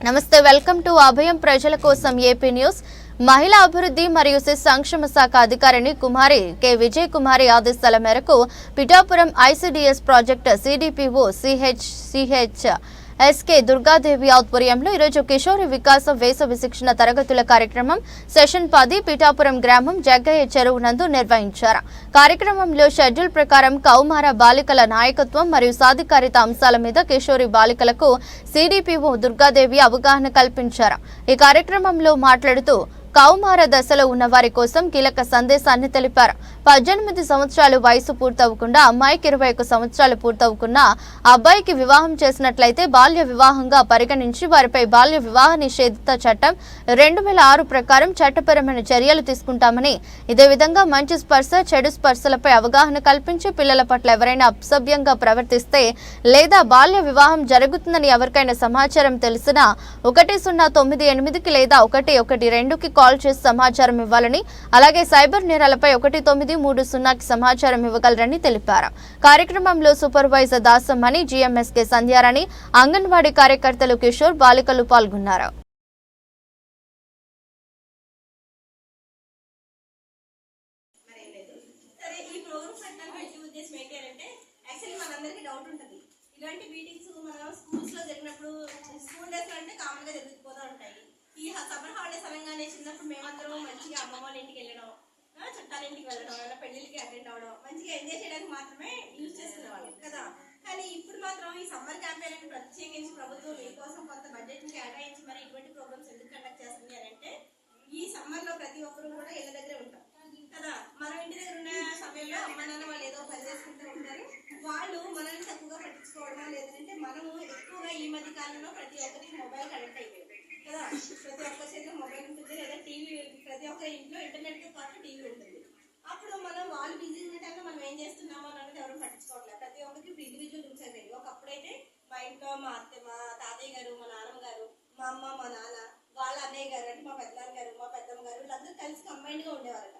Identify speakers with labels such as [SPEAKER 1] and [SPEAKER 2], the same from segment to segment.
[SPEAKER 1] నమస్తే welcome to అభయం ప్రజల కోసం ఏపీ న్యూస్. మహిళా అభివృద్ధి మరియు శిశు సంక్షేమ శాఖ అధికారిని కుమారి కె విజయ్ కుమారి ఆదేశాల మేరకు Pithapuram ICDS project CDPO CH CH SK Durgadevi ఆధ్వర్యంలో ఈరోజు కిషోరి వికాస వేసవి శిక్షణ తరగతుల కార్యక్రమం సెషన్ పది పిఠాపురం గ్రామం జగ్గయ్య చెరువు నందు నిర్వహించారు. కార్యక్రమంలో షెడ్యూల్ ప్రకారం కౌమార బాలికల నాయకత్వం మరియు సాధికారిత అంశాల మీద కిషోరి బాలికలకు సిడిపిఓ దుర్గాదేవి అవగాహన కల్పించారు. ఈ కార్యక్రమంలో మాట్లాడుతూ కౌమార దశలో ఉన్న వారి కోసం కీలక సందేశాన్ని తెలిపారు. పద్దెనిమిది సంవత్సరాలు వయసు పూర్తవకుండా అమ్మాయికి ఇరవై ఒక్క సంవత్సరాలు పూర్తవకున్న అబ్బాయికి వివాహం చేసినట్లయితే బాల్య వివాహంగా పరిగణించి వారిపై బాల్య వివాహ నిషేధిత చట్టం రెండు వేల ఆరు ప్రకారం చట్టపరమైన చర్యలు తీసుకుంటామని ఇదే విధంగా మంచి స్పర్శ చెడు స్పర్శలపై అవగాహన కల్పించి పిల్లల పట్ల ఎవరైనా అసభ్యంగా ప్రవర్తిస్తే లేదా బాల్య వివాహం జరుగుతుందని ఎవరికైనా సమాచారం తెలిసినా ఒకటి సున్నా తొమ్మిది ఎనిమిదికి లేదా ఒకటి ఒకటి రెండుకి కాల్ కాల్ చేసి సమాచారం ఇవ్వాలని అలాగే సైబర్ నేరాలపై ఒకటి తొమ్మిది మూడు సున్నాకి సమాచారం ఇవ్వగలరని తెలిపారు. కార్యక్రమంలో సూపర్వైజర్ దాసమ్మని జీఎంఎస్కే సంధ్యారాణి అంగన్వాడీ కార్యకర్తలు కిషోర్ బాలికలు పాల్గొన్నారు.
[SPEAKER 2] ఇలాంటి మీటింగ్స్ మనం స్కూల్స్లో జరిగినప్పుడు స్కూల్ డేస్లో అంటే కామన్గా జరిగిపోతూ ఉంటాయి. ఈ సమ్మర్ హాలిడేస్ అనగానే చిన్నప్పుడు మేమందరం మంచిగా అమ్మమ్మ వాళ్ళ ఇంటికి వెళ్ళడం చుట్టాల ఇంటికి వెళ్ళడం అలా పెళ్ళిళ్ళకి అటెండ్ అవ్వడం మంచిగా ఎంజాయ్ చేయడానికి మాత్రమే యూజ్ చేసుకునేవాళ్ళం కదా? కానీ ఇప్పుడు మాత్రం ఈ సమ్మర్ క్యాంపెయిన్ అని ప్రత్యేకించి ప్రభుత్వం మీకోసం కొంత బడ్జెట్ని కేటాయించి మరి ఇటువంటి ప్రోగ్రామ్స్ ఎందుకు కండక్ట్ చేస్తుంది అని అంటే ఈ సమ్మర్లో ప్రతి ఒక్కరు కూడా ఇళ్ళ దగ్గరే ఉంటాం కదా? మనం ఇంటి దగ్గర ఉన్న సమయంలో అమ్మ నాన్న వాళ్ళు ఏదో పని చేసుకుంటూ ఉంటారు. వాళ్ళు మనల్ని తక్కువగా పట్టించుకోవడమా? లేదంటే మనము ఎక్కువగా ఈ మధ్య కాలంలో ప్రతి ఒక్కరికి మొబైల్ కనెక్ట్ అయిపోయింది. కదా ప్రతి ఒక్క చేతిలో మొబైల్ ఉంటుంది లేదా టీవీ ప్రతి ఒక్క ఇంట్లో ఇంటర్నెట్తో పాటు టీవీ ఉంటుంది. అప్పుడు మనం వాళ్ళు బిజీ ఉన్న టైంలో మనం ఏం చేస్తున్నామో అన్నది ఎవరు పట్టించుకోవట్లేదు. ప్రతి ఒక్కరికి ఇండివిజువల్ రూమ్స్ అయిపోయింది ఒకప్పుడైతే మా ఇంట్లో మా అత్త మా తాతయ్య గారు మా నాన్నమ్మ గారు మా అమ్మ మా నాన్న వాళ్ళ అన్నయ్య గారు అంటే మా పెద్దనాన్న గారు మా పెద్దమ్మ గారు వీళ్ళందరూ కలిసి కంబైన్డ్ ఉండేవారట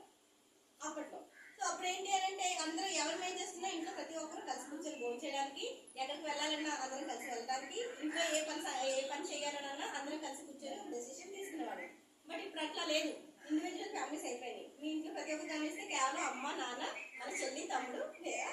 [SPEAKER 2] అప్పట్లో. సో అప్పుడు ఏంటి చేయాలంటే అంటే అందరూ ఎవరు ఏం చేస్తున్నా ఇంట్లో ప్రతి ఒక్కరు కలిసి కూర్చొని భోజనం చేయడానికి ఎక్కడికి వెళ్ళాలన్నా అందరం కలిసి వెళ్ళడానికి ఇంట్లో ఏ పని ఏ పని చేయాలన్నా అందరం కలిసి కూర్చొని ఒక డెసిషన్ తీసుకునేవాడు బట్ అట్లా లేదు. ఇండివిజువల్ ఫ్యామిలీస్ అయిపోయినాయి. మీ ఇంట్లో ప్రతి ఒక్క ఫ్యామిలీస్ కేవలం అమ్మ నాన్న మన చెల్లి తమ్ముడు లేదా